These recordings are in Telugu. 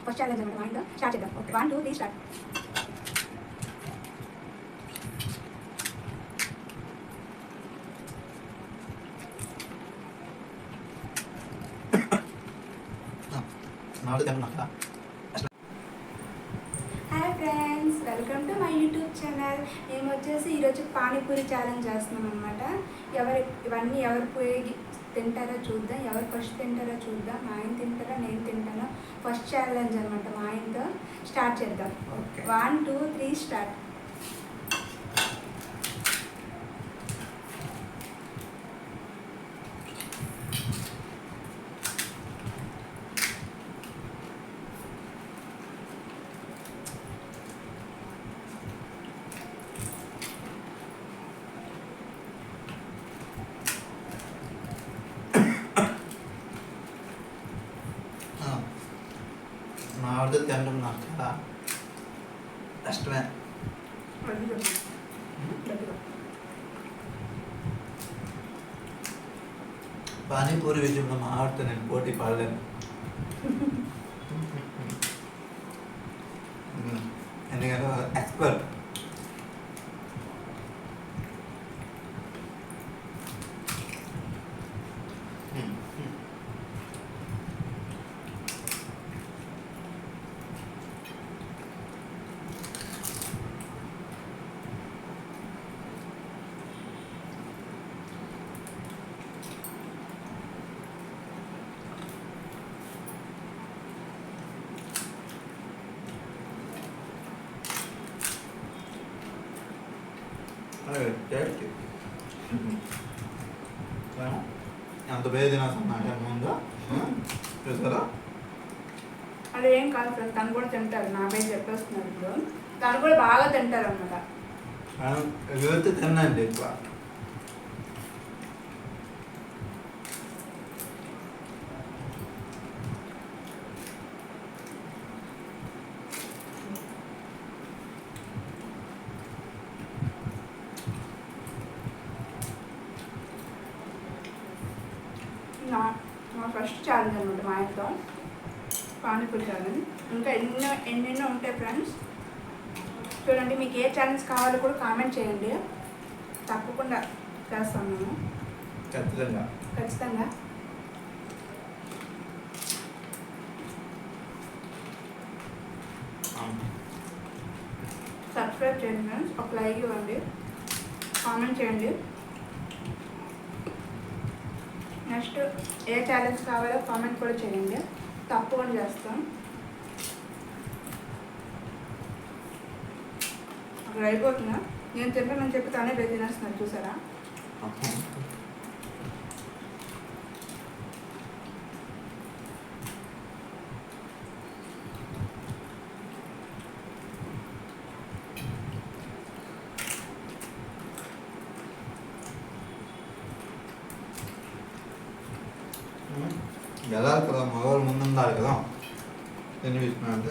ఫస్ట్ ఛాలెంజ్ అనమాట మైండ్ స్టార్ట్ చేద్దాం okay one two three start hi friends welcome to my YouTube channel మేము వచ్చేసి ఈరోజు పానీపూరి ఛాలెంజ్ చేస్తున్నాం అనమాట ఎవరు ఇవన్నీ ఎవరు పోయి తింటారో చూద్దాం. ఎవరు ఫస్ట్ తింటారో చూద్దాం. మా ఆయన తింటారా నేను తింటానో? ఫస్ట్ ఛాలెంజ్ అనమాట మా ఆయనతో. స్టార్ట్ చేద్దాం. వన్ టూ త్రీ స్టార్ట్ నాడు తినడం నాకు చాలా కష్టమే. పానీపూరి విషయంలో మా ఆవిడతో నేను పోటీ పడలేను. ఎందుకంటే ఎక్స్పర్ట్. ఎంత పేరు తినేస్తున్నా ముందు చూసారా? అది కాదు ఫ్రెండ్స్ తను కూడా తింటారు. నా పేరు చెప్పేస్తున్నారు ఇప్పుడు. తను కూడా బాగా తింటారు అనమాట యూత్ తినండి ఎక్కువ. నా నా ఫస్ట్ ఛాలెంజ్ అనమాట మా ఆయనతో పానీపూరి ఛాలెంజ్ ఇంకా ఎన్నో ఎన్నెన్నో ఉంటాయి ఫ్రెండ్స్ చూడండి మీకు ఏ ఛాలెంజ్ కావాలో కూడా కామెంట్ చేయండి. తప్పకుండా చేస్తాం మేము ఖచ్చితంగా. ఖచ్చితంగా. సబ్స్క్రైబ్ చేయండి ఫ్రెండ్స్ ఒక లైక్ ఇవ్వండి. కామెంట్ చేయండి. నెక్స్ట్ ఏ ఛాలెంజ్ కావాలో కామెంట్ కూడా చేయండి. తప్పకుండా చేస్తాం. అక్కడ అయిపోతుందా? నేను తింటానని చెప్పి తానే పోయి చూసారా? వెళ్ళాలి కదా? మగవాళ్ళు ముందు ఉండాలి కదా ఎన్ని విషయం అంటే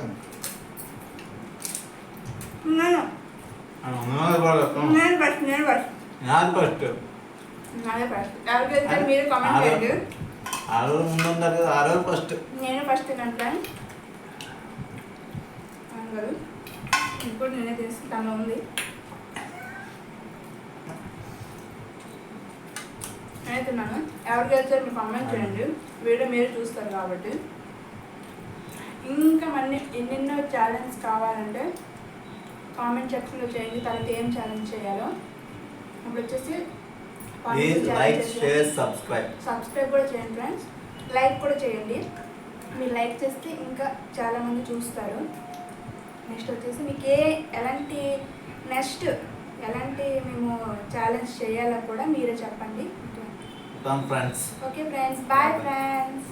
నేను ఫస్ట్ నేను ఫస్ట్ నాది ఫస్ట్ నాదే మీరు కామెంట్ చేయండి. ఆ రోజు ముందు ఉండాలి కదా ఆ రోజు ఫస్ట్ నేను ఫస్ట్ కదా? ఇప్పుడు నేనే తీసుకుంటాను ఉంది. నేనే తిన్నాను ఎవరికి వెళ్తే మీరు కామెంట్ చేయండి వీడియో మీరు చూస్తారు కాబట్టి. ఇంకా మన్ని ఎన్నెన్నో ఛాలెంజ్ కావాలంటే కామెంట్ సెక్షన్లో చేయండి. తర్వాత ఏం ఛాలెంజ్ చేయాలో. ఇప్పుడు వచ్చేసి సబ్స్క్రైబ్ సబ్స్క్రైబ్ కూడా చేయండి ఫ్రెండ్స్ లైక్ కూడా చేయండి. మీరు లైక్ చేస్తే ఇంకా చాలామంది చూస్తారు. నెక్స్ట్ వచ్చేసి మీకు ఏ ఎలాంటి నెక్స్ట్ ఎలాంటి మేము ఛాలెంజ్ చేయాలో కూడా మీరే చెప్పండి. Friends okay friends bye friends